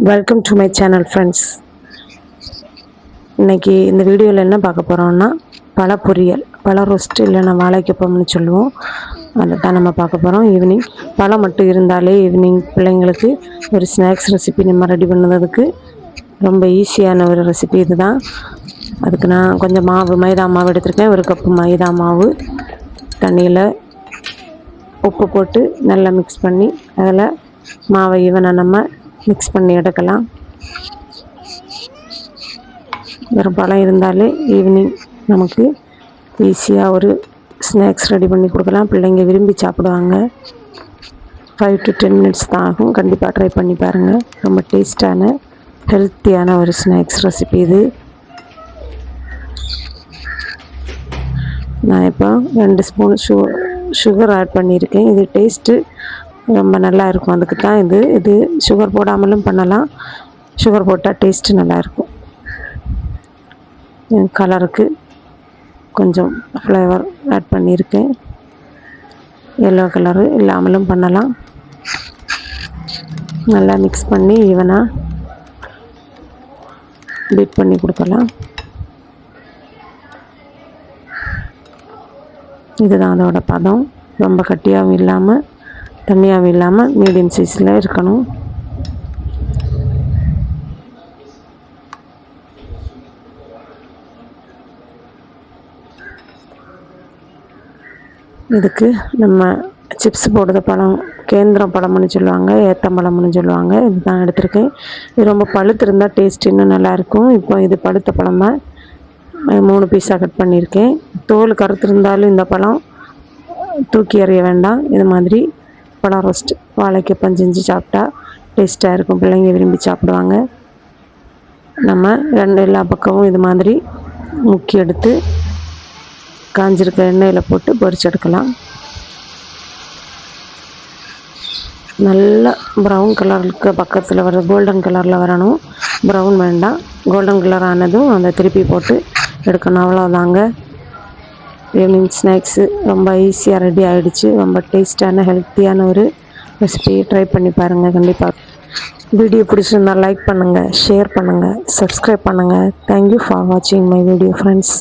Welcome to my channel friends இன்றைக்கி இந்த வீடியோவில் என்ன பார்க்க போகிறோம்னா பல பொரியல் பல ரொஸ்ட் இல்லைன்னா வாழைக்கப்பம்னு சொல்லுவோம். அதை தான் நம்ம பார்க்க போகிறோம் ஈவினிங் பழம் மட்டும் இருந்தாலே ஈவினிங் பிள்ளைங்களுக்கு ஒரு ஸ்நாக்ஸ் ரெசிபி நம்ம ரெடி பண்ணுறதுக்கு ரொம்ப ஈஸியான ஒரு ரெசிபி இதுதான். அதுக்கு நான் கொஞ்சம் மாவு மைதா மாவு எடுத்திருக்கேன். ஒரு கப்பு மைதா மாவு தண்ணியில் உப்பு போட்டு நல்லா மிக்ஸ் பண்ணி அதில் மாவை ஈவனாக நம்ம மிக்ஸ் பண்ணி எடுக்கலாம். வெறும் பழம் இருந்தாலே ஈவினிங் நமக்கு ஈஸியாக ஒரு ஸ்நாக்ஸ் ரெடி பண்ணி கொடுக்கலாம். பிள்ளைங்க விரும்பி சாப்பிடுவாங்க. ஃபைவ் டு டென் மினிட்ஸ் தான் ஆகும். கண்டிப்பாக ட்ரை பண்ணி பாருங்கள் ரொம்ப டேஸ்டான ஹெல்த்தியான ஒரு ஸ்நாக்ஸ் ரெசிபி இது. நான் இப்போ ரெண்டு ஸ்பூன் சு சுகர் ஆட் பண்ணியிருக்கேன். இது டேஸ்ட்டு ரொம்ப நல்லா இருக்கும். அதுக்கு தான் இது இது சுகர் போடாமலும் பண்ணலாம். சுகர் போட்டால் டேஸ்ட்டு நல்லாயிருக்கும் கலருக்கு கொஞ்சம் ஃப்ளேவர் ஆட் பண்ணியிருக்கேன். எல்லோ கலரு இல்லாமலும் பண்ணலாம். நல்லா மிக்ஸ் பண்ணி ஈவனாக பீட் பண்ணி கொடுக்கலாம். இதுதான் அதோட பதம். ரொம்ப கட்டியாகவும் இல்லாமல் தண்ணியாகவும் இல்லாமல் மீடியம் சைஸில் இருக்கணும். இதுக்கு நம்ம சிப்ஸ் போடுற பழம் கேந்திரம் பழம்னு சொல்லுவாங்க ஏத்தம்பழம்னு சொல்லுவாங்க. இதுதான் எடுத்திருக்கேன். இது ரொம்ப பழுத்து இருந்தால் டேஸ்ட் இன்னும் நல்லாயிருக்கும் இப்போ இது பழுத்த பழம் தான் மூணு பீஸாக கட் பண்ணியிருக்கேன். தோல் கருத்து இருந்தாலும் இந்த பழம் தூக்கி எறிய வேண்டாம். இது மாதிரி பழம் ரோஸ்ட் வாழைக்கப்பம் செஞ்சு சாப்பிட்டா டேஸ்ட்டாக இருக்கும். பிள்ளைங்க விரும்பி சாப்பிடுவாங்க. நம்ம ரெண்டு எல்லா பக்கமும் இது மாதிரி முக்கி எடுத்து காஞ்சிருக்க எண்ணெயில் போட்டு பொரிச்சு எடுக்கலாம். நல்ல ப்ரௌன் கலருக்கு பக்கத்தில் வர கோல்டன் கலரில் வரணும். ப்ரௌன் வேண்டாம். கோல்டன் கலர் ஆனதும் அந்த திருப்பி போட்டு எடுக்கணும். அவ்வளோதாங்க ஈவினிங் ஸ்நாக்ஸு ரொம்ப ஈஸியாக ரெடி ஆகிடுச்சு ரொம்ப டேஸ்டான ஹெல்த்தியான ஒரு ரெசிபி ட்ரை பண்ணி பாருங்கள் கண்டிப்பாக வீடியோ பிடிச்சிருந்தா லைக் பண்ணுங்கள் ஷேர் பண்ணுங்கள் சப்ஸ்கிரைப் பண்ணுங்கள் தேங்க்யூ ஃபார் வாட்சிங் மை வீடியோ ஃப்ரெண்ட்ஸ்